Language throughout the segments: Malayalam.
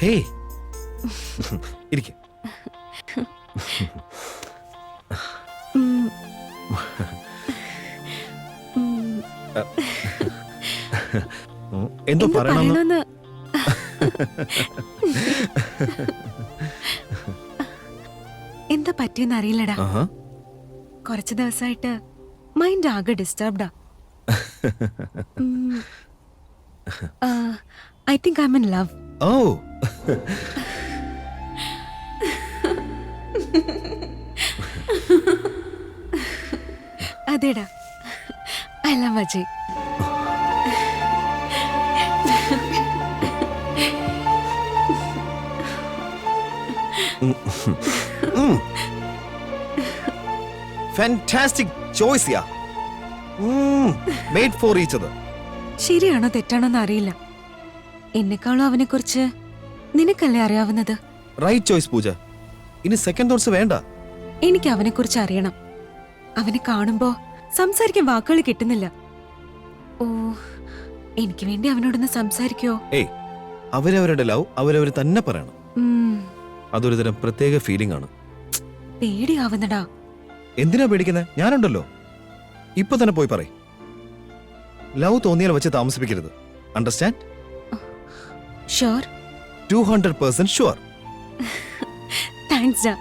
ഹേ ഇരിക്കെ. എന്തോ പറയണമെന്ന്? എന്താ പറ്റിയെന്ന് അറിയില്ലടാ. കുറച്ച് ദിവസമായിട്ട് മൈൻഡ് ആകെ ഡിസ്റ്റർബ്ഡാ I think I'm in love ഓ അതേടാ I love Ajay fantastic choice yeah. Made for each other ശരിയാണോ തെറ്റാണോ എന്ന് അറിയില്ല. എന്നെക്കാളും അവനെ കുറിച്ച് നിനക്കല്ലേ അറിയാവുന്നത്? Right choice Pooja. ഇനി സെക്കൻഡ് തോട്ട്സ് വേണ്ട. എനിക്ക് അവനെ കുറിച്ച് അറിയണം. അവനെ കാണുമ്പോ സംസാരിക്കാൻ വാക്കുകൾ കിട്ടുന്നില്ല. ഓ എനിക്ക് വേണ്ടി അവനോടൊന്ന് സംസാരിക്കോ? ഏയ് അവരവരുടെ ലവ് അവരവർ തന്നെ പറയണം. ഉം, അതൊരു തരം പ്രത്യേക ഫീലിംഗ് ആണ്. പേടിയാവുന്നടാ. എന്തിനാ പേടിക്കുന്നത് ഞാനുണ്ടല്ലോ. ഇപ്പൊ തന്നെ പോയി പറയും. ലവ് തോന്നിയാൽ വെച്ച് താമസിപ്പിക്കരുത്. Understand sure two hundred percent sure thanks ഡാ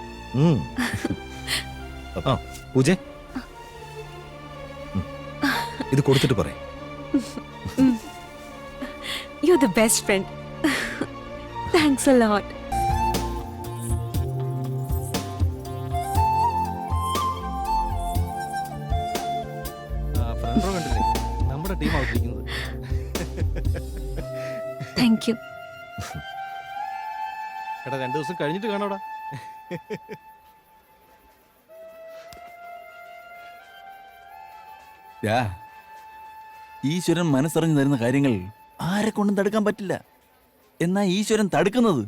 ആ പൂജ. ഇത് കൊടുത്തിട്ട് പറ you the best friend thanks a lot front row കണ്ടില്ലേ? നമ്മുടെ ടീം ഔട്ടിരിക്കുന്നത്. താങ്ക് യു എടാ രണ്ടു ദിവസം കഴിഞ്ഞിട്ട് കാണാടാ. യാ ഈശ്വരൻ മനസ്സറിഞ്ഞു തരുന്ന കാര്യങ്ങൾ ആരെ കൊണ്ടും തടുക്കാൻ പറ്റില്ല. എന്നാ ഈശ്വരൻ തടുക്കുന്നത്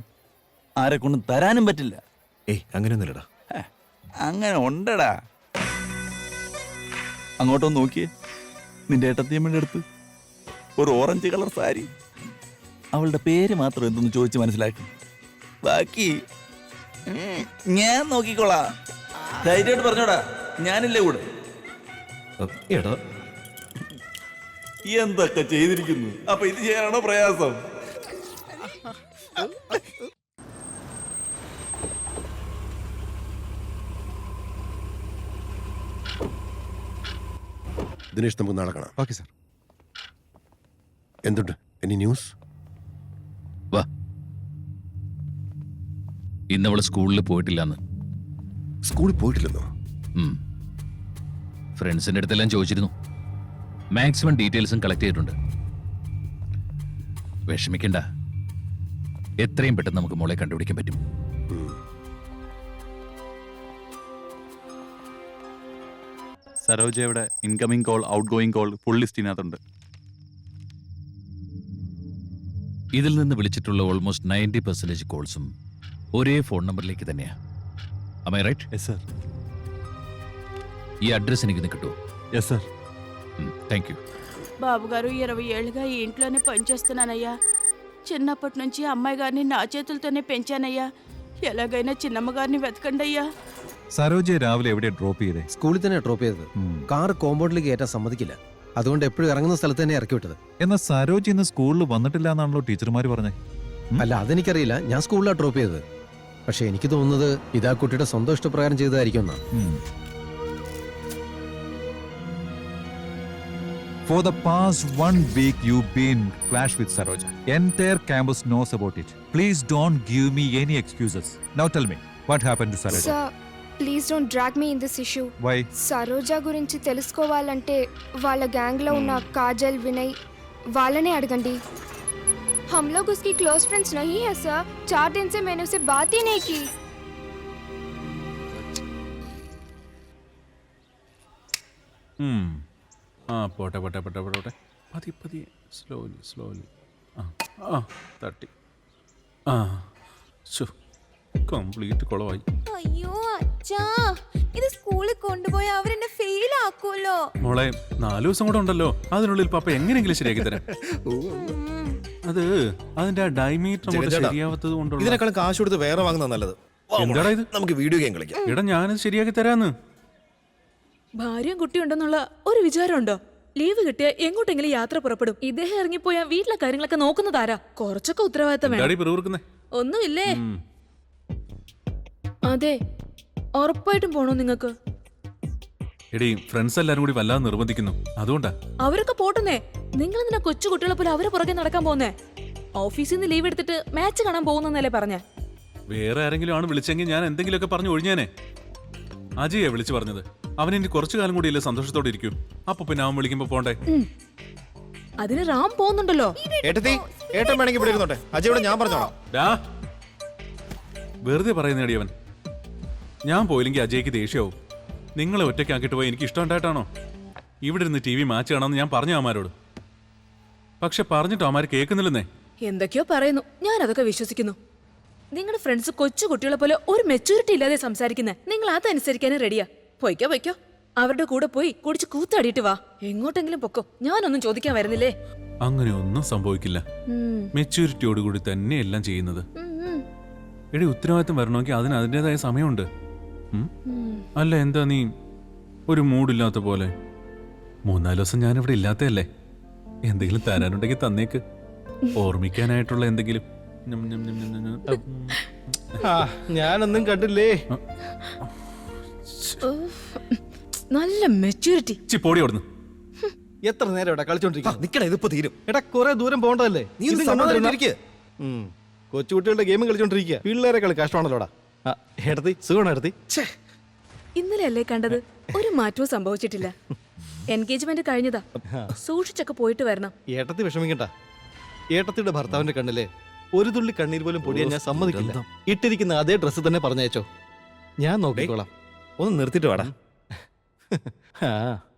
ആരെ കൊണ്ടും തരാനും പറ്റില്ല. ഏയ് അങ്ങനെയൊന്നുമില്ലടാ. അങ്ങനെ ഉണ്ടടാ. അങ്ങോട്ടൊന്ന് നോക്കിയേ. നിന്റെ ഏട്ടത്തിയമ്മയുടെ അടുത്ത് ഒരു ഓറഞ്ച് കളർ സാരി. അവളുടെ പേര് മാത്രം എന്തെന്ന് ചോദിച്ച് മനസ്സിലാക്കി. ബാക്കി. ഞാൻ നോക്കിക്കോളാ. ധൈര്യമായിട്ട് പറഞ്ഞോടാ ഞാനില്ലേ കൂടെ? എടാ. എന്തൊക്കെ ചെയ്തിരിക്കുന്നു? അപ്പൊ ഇത് ചെയ്യാനാണോ പ്രയാസം? ദിനേഷ് നമുക്ക് നടക്കണം ബാക്കി ഓക്കെ സാർ. എന്തുണ്ട്? എനി ന്യൂസ് ഇന്നവൾ സ്കൂളിൽ പോയിട്ടില്ലെന്ന്. സ്കൂളിൽ പോയിട്ടില്ലെന്നോ. ഫ്രണ്ട്സിന്റെ അടുത്തെല്ലാം ചോദിച്ചിരുന്നു. മാക്സിമം ഡീറ്റെയിൽസും കളക്ട് ചെയ്തിട്ടുണ്ട്. വിഷമിക്കണ്ട. എത്രയും പെട്ടെന്ന് നമുക്ക് മോളെ കണ്ടുപിടിക്കാൻ പറ്റും. സരോജയുടെ incoming call outgoing call full ലിസ്റ്റിനകത്തുണ്ട് ഇതിൽ നിന്ന് വിളിച്ചിട്ടുള്ള ഓൾമോസ്റ്റ് നയന്റി പെർസെന്റേജ് കോൾസും ഒരേ ഫോൺ നമ്പറിലേക്ക് തന്നെയാ അമൈ റൈറ്റ് യെസ് സർ ഈ അഡ്രസ് എനിക്കൊന്ന് കിട്ടുമോ yes sir thank you Babu garu ఇరవై ఏళ్ళుగా ఈ ఇంట్లోనే పనిచేస్తున్నానయ్యా చిన్నప్పటి నుంచి అమ్మాయి గారిని నా చేతులతోనే పెంచానయ్యా ఎలాగైనా చిన్నమ్మ గారిని వెతకండి అయ్యా സരോജയെ രാവിലെ എവിടെ ഡ്രോപ്പ് ചെയ്തേ സ്കൂളിൽ തന്നെ ഡ്രോപ്പ് ചെയ്തത് കാർ കോമ്പൗണ്ടിലേക്ക് കയറ്റാൻ സമ്മതിക്കില്ല അതുകൊണ്ട് എപ്പോഴും ഇറങ്ങുന്ന സ്ഥലത്ത് തന്നെ ഇറക്കി വിട്ടത് എന്നാൽ സരോജ് ഇന്ന് സ്കൂളിൽ വന്നിട്ടില്ല എന്നാണല്ലോ ടീച്ചർമാർ പറഞ്ഞേ അല്ല അതെനിക്കറിയില്ല ഞാൻ സ്കൂളിലാണ് ഡ്രോപ്പ് ചെയ്തത് പക്ഷെ എനിക്ക് തോന്നുന്നത് ഇതാ കുട്ടിയുടെ സ്വന്തം ഇഷ്ടപ്രകാരം ചെയ്തതായിരിക്കും എന്നാ For the past one week, you've been clash with Saroja. Entire campus knows about it. Please don't give me any excuses. Now tell me, what happened to Saroja? Sir please don't drag me in this issue Why? Saroja గురించి తెలుసుకోవాలంటే వాళ్ళ గ్యాంగ్లో ఉన్న కాజల్ వినయ్ వాళ్ళనే అడగండి हम लोग उसकी क्लोज फ्रेंड्स नहीं है सर चार दिन से मैंने उसे बात ही नहीं की Hmm. ആ പോട്ടെ പോട്ടെ പോട്ടെ പോട്ടെ പോട്ടെ പതി പതിയെ സ്ലോലി സ്ലോലി ആ ആ തട്ടി ആ ശോ കംപ്ലീറ്റ് കുളമായി അയ്യോ അച്ഛാ ഇത് സ്കൂളിൽ കൊണ്ടുപോയി അവരെന്നെ ഫെയിൽ ആക്കുമല്ലോ മോളെ നാലു ദിവസം കൂടെ ഉണ്ടല്ലോ അതിനുള്ളിൽ പാപ്പ എങ്ങനെയെങ്കിലും ശരിയാക്കി തരാം അത് അതിന്റെ ഡൈമീറ്റർ ഡയമീറ്റർ അങ്ങോട്ട് ചേട്ടാ, ശരിയാവാത്തത് കൊണ്ടുള്ള ഇതിനേക്കാളും കാശ് കൊടുത്ത് വേറെ വാങ്ങുന്ന നല്ലത്. വാ, മോളെ. എന്താടാ ഇത്? നമുക്ക് വീഡിയോ ഗെയിം കളിക്കാം. എടാ ഞാനത് ശരിയാക്കി തരാന്ന്. ഭാര്യയും കുട്ടിയുണ്ടെന്നുള്ള ഒരു വിചാരമുണ്ടോ? ലീവ് കിട്ടിയ എങ്ങോട്ടെങ്കിലും യാത്ര പുറപ്പെടും. ഇദ്ദേഹം ഇറങ്ങിപ്പോയാ വീട്ടിലെ കാര്യങ്ങളൊക്കെ നോക്കുന്നതാരാ കുറച്ചൊക്കെ ഉത്തരവാദിത്തം വേണം. എന്താടി പിറുപിറുക്കുന്നേ? ഒന്നുമില്ലേ? അതെ ഉറപ്പായിട്ടും പോണോ നിങ്ങക്ക് എടീ ഫ്രണ്ട്സ് എല്ലാരും കൂടി വല്ലാതെ നിർബന്ധിക്കുന്നു. അതുകൊണ്ടാ. അവരൊക്കെ പോട്ടെന്നേ. നിങ്ങൾ എന്തിനാ കൊച്ചു കുട്ടികളെ പോലെ അവരെ പുറകെ നടക്കാൻ പോകുന്നേ ഓഫീസിൽ നിന്ന് ലീവ് എടുത്തിട്ട് മാച്ച് കാണാൻ പോകുന്നല്ലേ പറഞ്ഞ? വേറെ ആരെങ്കിലും ആണ് വിളിച്ചെങ്കിൽ ഞാൻ എന്തെങ്കിലുമൊക്കെ പറഞ്ഞു ഒഴിഞ്ഞേനെ. അജയെ വിളിച്ചു പറഞ്ഞത്. അവൻ ഇനി കുറച്ചു കാലം കൂടിയല്ലേ സന്തോഷത്തോടെ ഇരിക്കും. അപ്പൊ പിന്നെ അവൻ വിളിക്കുമ്പോ പോണ്ടേ? അതിന് റാം പോകുന്നുണ്ടല്ലോ. ഏട്ടത്തി ഏട്ടൻ വേണമെങ്കിൽ ഇവിടെ ഇരുന്നോട്ടെ. അജയോട് ഞാൻ പറഞ്ഞോളാം. ഡാ. വെറുതെ പറയുന്നേടി അവൻ. ഞാൻ പോയില്ലെങ്കിൽ അജയ്ക്ക് ദേഷ്യവും നിങ്ങളെ ഒറ്റയ്ക്കാക്കിട്ട് പോയി എനിക്ക് ഇഷ്ടമുണ്ടായിട്ടാണോ ഇവിടെ ഇരുന്ന് ടി വി മാച്ച് കാണാമെന്ന് ഞാൻ പറഞ്ഞു അമാരോട് പക്ഷെ പറഞ്ഞിട്ടോ അമാര് കേൾക്കുന്നില്ലെന്നേ? എന്തൊക്കെയോ പറയുന്നു. ഞാൻ അതൊക്കെ വിശ്വസിക്കുന്നു. നിങ്ങളുടെ ഫ്രണ്ട്സ് കൊച്ചു കുട്ടികളെ പോലെ ഒരു മെച്ചൂരിറ്റി ഇല്ലാതെ സംസാരിക്കുന്നേ. നിങ്ങൾ അതനുസരിക്കാനും റെഡിയാ പൊയ്ക്കോ പൊയ്ക്കോ. അവരുടെ കൂടെ പോയി കുടിച്ച് കൂത്താടിയിട്ട് വാ. എങ്ങോട്ടെങ്കിലും പൊക്കോ. ഞാനൊന്നും ചോദിക്കാൻ വരുന്നില്ലേ? അങ്ങനെ ഒന്നും സംഭവിക്കില്ല. മെച്ചൂരിറ്റിയോടുകൂടി തന്നെ എല്ലാം ചെയ്യുന്നത്. എടി ഉത്തരവാദിത്തം വരണമെങ്കിൽ അതിന് അതിന്റെതായ സമയമുണ്ട്. അല്ല എന്താ നീ ഒരു മൂഡില്ലാത്ത പോലെ? മൂന്നാൽ ദിവസം ഞാനിവിടെ ഇല്ലാത്തതല്ലേ? എന്തെങ്കിലും തരാനുണ്ടെങ്കിൽ തന്നേക്ക്. ഓർമ്മിക്കാനായിട്ടുള്ള എന്തെങ്കിലും. ഞം, ഞം, ഞം, ഞം, ഞം, ഞം. ഞാനൊന്നും കണ്ടില്ലേ? നല്ല മെച്യൂരിറ്റി ചി, പോടി അവിടുന്ന്. എത്ര നേരം ഇവിടെ കളിച്ചോണ്ടിരിക്കും? നിക്കട ഇതിപ്പോ തീരും. എടാ കുറെ ദൂരം പോകണ്ടതല്ലേ? നീ. കൊച്ചുകുട്ടികളുടെ ഗെയിം കളിച്ചോണ്ടിരിക്കുക പിള്ളേരെ കളി കഷ്ടമാണല്ലോടാ. ആ, എടുത്തി സുഖമാണോ എടുത്തി? ഇന്നലെ അല്ലേ കണ്ടത്? ഒരു മാറ്റവും സംഭവിച്ചിട്ടില്ല. എൻഗേജ്മെന്റ് കഴിഞ്ഞതാ. സൂക്ഷിച്ചൊക്കെ പോയിട്ട് വരണം. ഏട്ടത്തി വിഷമിക്കണ്ട. ഏട്ടത്തിയുടെ ഭർത്താവിന്റെ കണ്ണിലെ ഒരു തുള്ളി കണ്ണീർ പോലും പൊടിയാൻ ഞാൻ സമ്മതിക്കില്ല. ഇട്ടിരിക്കുന്ന അതേ ഡ്രസ്സ് തന്നെ പറഞ്ഞയച്ചോ. ഞാൻ നോക്കിക്കോളാം. ഒന്ന് നിർത്തിട്ട് വാടാ. ആ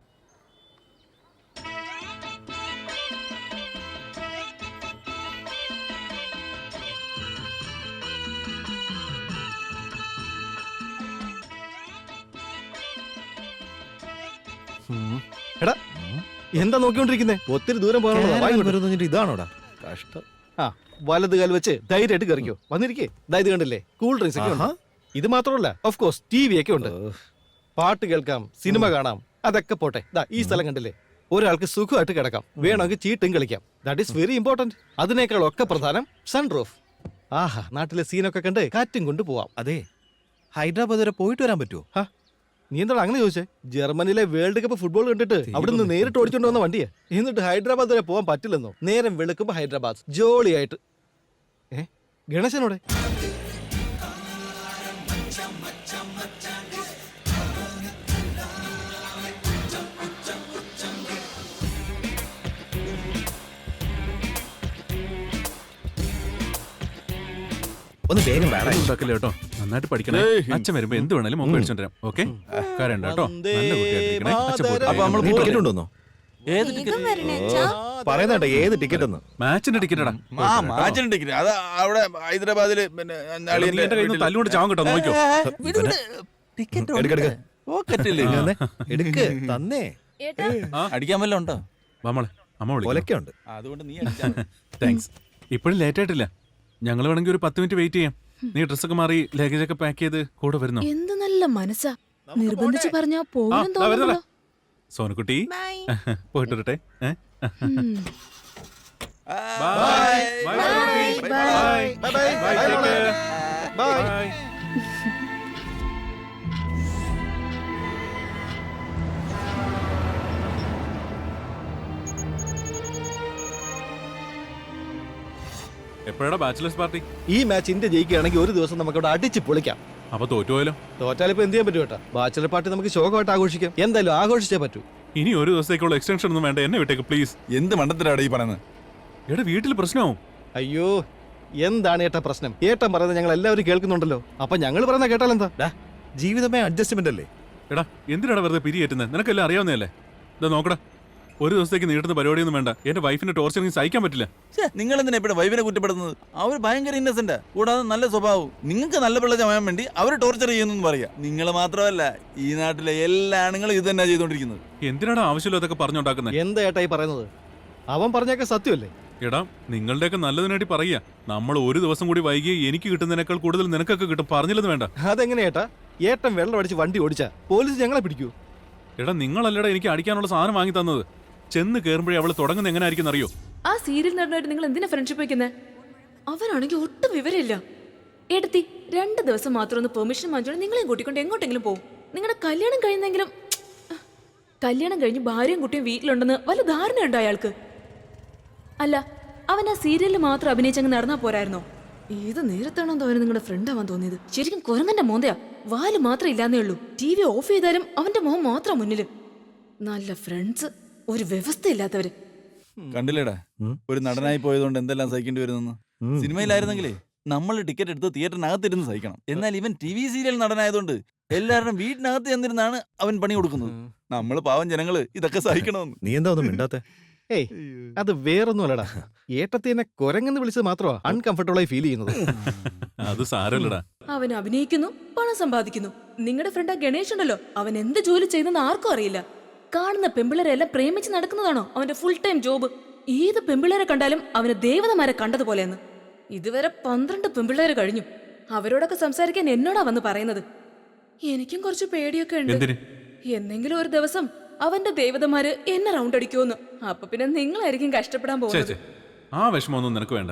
എടാ എന്താ നോക്കിക്കൊണ്ടിരിക്കുന്നേ? ഒത്തിരി ദൂരം പോകാനുള്ള വരുമെന്ന് ഇതാണോടാ? കഷ്ടം. ആ വലത് കാൽ വെച്ച് ധൈര്യമായിട്ട് കറിക്കോ വന്നിരിക്കേ. ഇത് കണ്ടില്ലേ? കൂൾ ഡ്രിങ്ക്സ് ഒക്കെ ഉണ്ട്. ഇത് മാത്രമല്ല ഓഫ് കോഴ്സ് ടി വി ഒക്കെ ഉണ്ട്. പാട്ട് കേൾക്കാം സിനിമ കാണാം അതൊക്കെ പോട്ടെ. ദാ ഈ സ്ഥലം കണ്ടില്ലേ? ഒരാൾക്ക് സുഖമായിട്ട് കിടക്കാം. വേണമെങ്കിൽ ചീട്ടും കളിക്കാം. ദാറ്റ് ഈസ് വെരി ഇമ്പോർട്ടന്റ് അതിനേക്കാൾ ഒക്കെ പ്രധാനം സൺറൂഫ് ആഹാ നാട്ടിലെ സീനൊക്കെ കണ്ട് കാറ്റും കൊണ്ട് പോവാം. അതെ. ഹൈദരാബാദ് വരെ പോയിട്ട് വരാൻ പറ്റുമോ ഹാ, നീ എന്താണ് അങ്ങനെ ചോദിച്ചേ? ജർമ്മനിയിലെ വേൾഡ് കപ്പ് ഫുട്ബോൾ കണ്ടിട്ട് അവിടുന്ന് നേരിട്ട് ഓടിച്ചോണ്ട് വന്ന വണ്ടിയെ. എന്നിട്ട് ഹൈദരാബാദ് വരെ പോകാൻ പറ്റില്ലെന്നോ? നേരം വെളുക്കുമ്പോ ഹൈദരാബാദ്. ജോളിയായിട്ട്. ഏ? ഗണേശനോടെ? ഒന്ന് വേഗം വേണം. ഉണ്ടാക്കില്ല കേട്ടോ? നന്നായിട്ട് പഠിക്കണേ. അച്ഛൻ വരുമ്പോ എന്ത് വേണേലും മുമ്പ് മേടിച്ചോണ്ട് വരാം. ഓക്കെ? കരണ്ട കേട്ടോ. നല്ല കുട്ടിയായിട്ടിരിക്കണേ. അച്ഛൻ അപ്പൊ നമ്മൾ ടിക്കറ്റ് ഉണ്ടോന്നോ ഏത് ടിക്കറ്റ് പറയുന്നേട്ടോ ഏത് ടിക്കറ്റ് ഒന്ന് മാച്ചിന്റെ ടിക്കറ്റടാ ആ മാച്ചിന് ടിക്കറ്റ് അത് അവിടെ ഹൈദരാബാദിൽ പിന്നെ എന്റെ കയ്യിൽ നിന്ന് തല്ലുകൊണ്ട് ചാവും കേട്ടോ നോക്കിയോ ടിക്കറ്റ് എടുക്ക്, എടുക്ക്. എടുക്ക് തന്നേ. ഏട്ടാ. അടിക്കാൻ വല്ലതും ഉണ്ടോ? നമ്മളെ അമ്മ വിളിക്കും. ഒലക്കുണ്ട് അതുകൊണ്ട് നീ അടിച്ചാ മതി. താങ്ക്സ് ഇപ്പോഴും ലേറ്റ് ആയിട്ടില്ല. ഞങ്ങൾ വേണമെങ്കിൽ ഒരു പത്ത് മിനിറ്റ് വെയിറ്റ് ചെയ്യാം. നീ ഡ്രസ്സൊക്കെ മാറി ലഗേജ് ഒക്കെ പാക്ക് ചെയ്ത് കൂടെ വരുന്നു? എന്ത് നല്ല മനസ്സാ. നിർബന്ധിച്ച് പറഞ്ഞാ പോകുന്നു പോകും സോനക്കുട്ടി ബൈ പോയിട്ട് വരട്ടെ bye bye Bye. Bye, Sonukutty. Bye. Bye. Bye bye Bye, bye care. Bye എപ്പോഴാണ് ബാച്ചിലേഴ്സ് പാർട്ടി ഈ മാച്ച് ഇന്ത്യ ജയിക്കുകയാണെങ്കിൽ ഒരു ദിവസം നമുക്ക് അവിടെ അടിച്ച് പൊളിക്കാം. അപ്പൊ തോറ്റാൽ ഇപ്പൊ എന്ത് ചെയ്യാൻ പറ്റും കേട്ടോ ബാച്ചലർ പാർട്ടി നമുക്ക് ശോകമായിട്ട് ആഘോഷിക്കാം. എന്തായാലും ആഘോഷിച്ചേ പറ്റൂ. ഇനി ഒരു ദിവസത്തേക്കുള്ള എക്സ്റ്റൻഷൻ ഒന്നും വേണ്ട. എന്നെ വിട്ടേക്ക് പ്ലീസ് എന്ത് മണ്ടത്തിലാണ് ഈ പറയുന്നത്? എടാ വീട്ടിൽ പ്രശ്നമാവും. അയ്യോ എന്താണ് ഏട്ടാ പ്രശ്നം? ഏട്ടൻ പറയുന്നത് ഞങ്ങൾ എല്ലാവരും കേൾക്കുന്നുണ്ടല്ലോ. അപ്പൊ ഞങ്ങൾ പറയുന്ന കേട്ടാൽ എന്താ? ജീവിതമേ അഡ്ജസ്റ്റ്മെന്റ് അല്ലേ? എടാ എന്തിനാണ് വെറുതെ പിരിയേറ്റുന്നത് നിനക്കെല്ലാം അറിയാവുന്നതല്ലേ? ഇതാ നോക്കടാ. ഒരു ദിവസത്തേക്ക് നീട്ടുന്ന പരിപാടിയൊന്നും വേണ്ട. എന്റെ വൈഫിന്റെ ടോർച്ചർ എനിക്ക് സഹിക്കാൻ പറ്റില്ല. നിങ്ങൾ എന്തിനാ ഇവിടെ വൈഫിനെ കുറ്റപ്പെടുന്നത് അവർ ഭയങ്കര ഇന്നസെന്റ് കൂടാതെ നല്ല സ്വഭാവവും. നിങ്ങൾക്ക് നല്ല പിള്ള ചമയാൻ വേണ്ടി അവർ ടോർച്ചർ ചെയ്യുന്നു പറയാ. നിങ്ങൾ മാത്രമല്ല ഈ നാട്ടിലെ എല്ലാ ആണുങ്ങളും ഇത് തന്നെ ചെയ്തുകൊണ്ടിരിക്കുന്നത് എന്തിനാണ് ആവശ്യമില്ലാതൊക്കെ പറഞ്ഞുണ്ടാക്കുന്നത്? എന്താ ഏട്ടായി പറയുന്നത്? അവൻ പറഞ്ഞൊക്കെ സത്യമല്ലേ? എടാ നിങ്ങളുടെയൊക്കെ നല്ലതിനായിട്ട് പറയുക. നമ്മൾ ഒരു ദിവസം കൂടി വൈകി എനിക്ക് കിട്ടുന്നതിനേക്കാൾ കൂടുതൽ നിനക്കൊക്കെ കിട്ടും. പറഞ്ഞില്ലെന്ന് വേണ്ട. അതെങ്ങനെ ഏട്ടാ? ഏട്ടൻ വെള്ളം അടിച്ച് വണ്ടി ഓടിച്ചാ. പോലീസ് ഞങ്ങളെ പിടിക്കൂ. എടാ നിങ്ങളല്ലേടാ എനിക്ക് അടിക്കാനുള്ള സാധനം വാങ്ങി തന്നത്. ചെന്ന് കയറുമ്പോഴേ അവൾ തുടങ്ങുന്ന എങ്ങനെ ആയിരിക്കും അറിയോ ആ സീരിയൽ നടനായിട്ട് നിങ്ങൾ എന്തിനാ ഫ്രണ്ട്ഷിപ്പ് വയ്ക്കുന്നത് അവനാണെങ്കിൽ ഒട്ടും വിവരമില്ല. എടുത്തി രണ്ട് ദിവസം മാത്രം ഒന്ന് പെർമിഷൻ വാങ്ങിച്ചോണ്ട് നിങ്ങളെയും കൂട്ടിക്കൊണ്ട് എങ്ങോട്ടെങ്കിലും പോകും നിങ്ങളുടെ കല്യാണം കഴിയുന്നെങ്കിലും കല്യാണം കഴിഞ്ഞ് ഭാര്യയും കുട്ടിയും വീട്ടിലുണ്ടെന്ന് വല്ല ധാരണയുണ്ടോ അയാൾക്ക്? അല്ല അവൻ ആ സീരിയലിൽ മാത്രം അഭിനയിച്ചങ്ങ് നടന്നാ പോരായിരുന്നോ? ഏത് നേരത്താണോ അവന് നിങ്ങളുടെ ഫ്രണ്ട് ആവാൻ തോന്നിയത്. ശരിക്കും കുരങ്ങന്റെ മോന്തയാ. വാൽ മാത്രം ഇല്ലാന്നേ ഉള്ളൂ. ടി വി ഓഫ് ചെയ്താലും അവന്റെ മോൻ മാത്രം മുന്നിൽ. നല്ല ഫ്രണ്ട്സ് ഒരു വ്യവസ്ഥയില്ലാത്തവര്. കണ്ടില്ലേടാ? ഒരു നടനായി പോയതുകൊണ്ട് എന്തെല്ലാം സഹിക്കേണ്ടി വരുന്നെന്ന്. സിനിമയിലായിരുന്നെങ്കിലേ നമ്മൾ ടിക്കറ്റ് എടുത്ത് തിയേറ്ററിനകത്തിരുന്ന് സഹിക്കണം. എന്നാൽ ഇവൻ ടി വി സീരിയൽ നടനായതുകൊണ്ട് എല്ലാവരുടെയും വീട്ടിനകത്ത് ചെന്നിരുന്നാണ് അവൻ പണി കൊടുക്കുന്നത്. നമ്മൾ പാവം ജനങ്ങൾ ഇതൊക്കെ സഹിക്കണമെന്ന്. നീ എന്താ ഒന്നും മിണ്ടാത്തെ? ഏയ് അത് വേറൊന്നുമല്ലടാ. ഏട്ടത്തിനെ കൊരങ്ങെന്ന് വിളിച്ചത് മാത്രമാ അൺകംഫർട്ടബിൾ ആയി ഫീൽ ചെയ്യുന്നത്. അത് സാരല്ലടാ. അവൻ അഭിനയിക്കുന്നു പണം സമ്പാദിക്കുന്നു. നിങ്ങളുടെ ഫ്രണ്ട് ആ ഗണേഷ് ഉണ്ടല്ലോ. അവൻ എന്ത് ജോലി ചെയ്യുന്നെന്ന് ആർക്കും അറിയില്ല. കാണുന്ന പെമ്പിളരെല്ലാം പ്രേമിച്ച് നടക്കുന്നതാണോ അവന്റെ ഫുൾ ടൈം ജോബ് ഏത് പെമ്പിളരെ കണ്ടാലും അവന് ദേവതമാരെ കണ്ടതുപോലെയെന്ന്. ഇതുവരെ പന്ത്രണ്ട് പെമ്പിളരെ കഴിഞ്ഞു. അവരോടൊക്കെ സംസാരിക്കാൻ എന്നോടാ വന്ന് പറയുന്നത്? എനിക്കും കുറച്ച് പേടിയൊക്കെ ഉണ്ട്. എന്നെങ്കിലും ഒരു ദിവസം അവന്റെ ദേവതമാര് എന്നെ റൗണ്ട് അടിക്കുമെന്ന് അപ്പൊ പിന്നെ നിങ്ങളായിരിക്കും കഷ്ടപ്പെടാൻ പോകുന്നത്. ആ വിഷമമൊന്നും നിനക്ക് വേണ്ട.